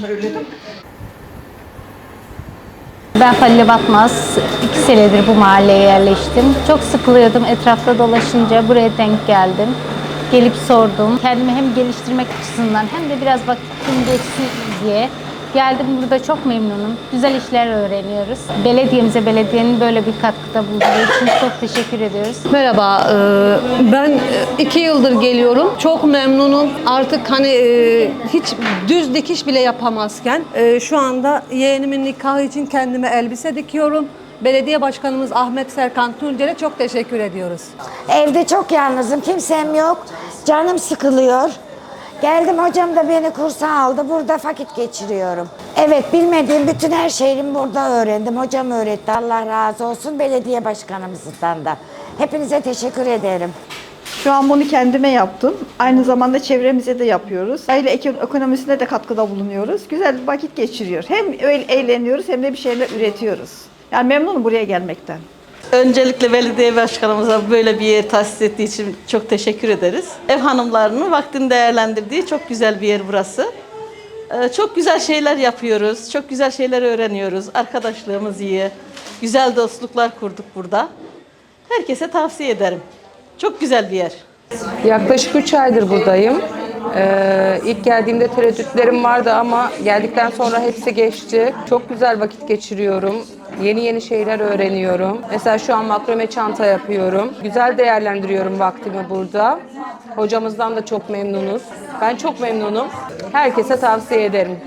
söyledim. Ben Halil Batmaz. İki senedir bu mahalleye yerleştim. Çok sıkılıyordum. Etrafta dolaşınca buraya denk geldim. Gelip sordum. Kendimi hem geliştirmek açısından hem de biraz vakitim geçsin diye geldim. Burada çok memnunum. Güzel işler öğreniyoruz. Belediyemize belediyenin böyle bir katkıda bulunduğu için çok teşekkür ediyoruz. Merhaba, e, ben e, iki yıldır geliyorum. Çok memnunum. Artık hani e, hiç düz dikiş bile yapamazken şu anda yeğenimin nikahı için kendime elbise dikiyorum. Belediye Başkanımız Ahmet Serkan Tuncer'e çok teşekkür ediyoruz. Evde çok yalnızım, kimsem yok. Canım sıkılıyor. Geldim hocam da beni kursa aldı. Burada vakit geçiriyorum. Evet bilmediğim bütün her şeyimi burada öğrendim. Hocam öğretti. Allah razı olsun belediye başkanımızdan da. Hepinize teşekkür ederim. Şu an bunu kendime yaptım. Aynı zamanda çevremize de yapıyoruz. Aile eko- ekonomisine de katkıda bulunuyoruz. Güzel bir vakit geçiriyor. Hem eğleniyoruz hem de bir şeyler üretiyoruz. Yani memnunum buraya gelmekten. Öncelikle belediye başkanımıza böyle bir yer tahsis ettiği için çok teşekkür ederiz. Ev hanımlarının vaktini değerlendirdiği çok güzel bir yer burası. Ee, Çok güzel şeyler yapıyoruz, çok güzel şeyler öğreniyoruz. Arkadaşlığımız iyi, güzel dostluklar kurduk burada. Herkese tavsiye ederim. Çok güzel bir yer. Yaklaşık 3 aydır buradayım. Ee, ilk geldiğimde tereddütlerim vardı ama geldikten sonra hepsi geçti. Çok güzel vakit geçiriyorum. Yeni yeni şeyler öğreniyorum. Mesela şu an makrome çanta yapıyorum. Güzel değerlendiriyorum vaktimi burada. Hocamızdan da çok memnunuz. Ben çok memnunum. Herkese tavsiye ederim.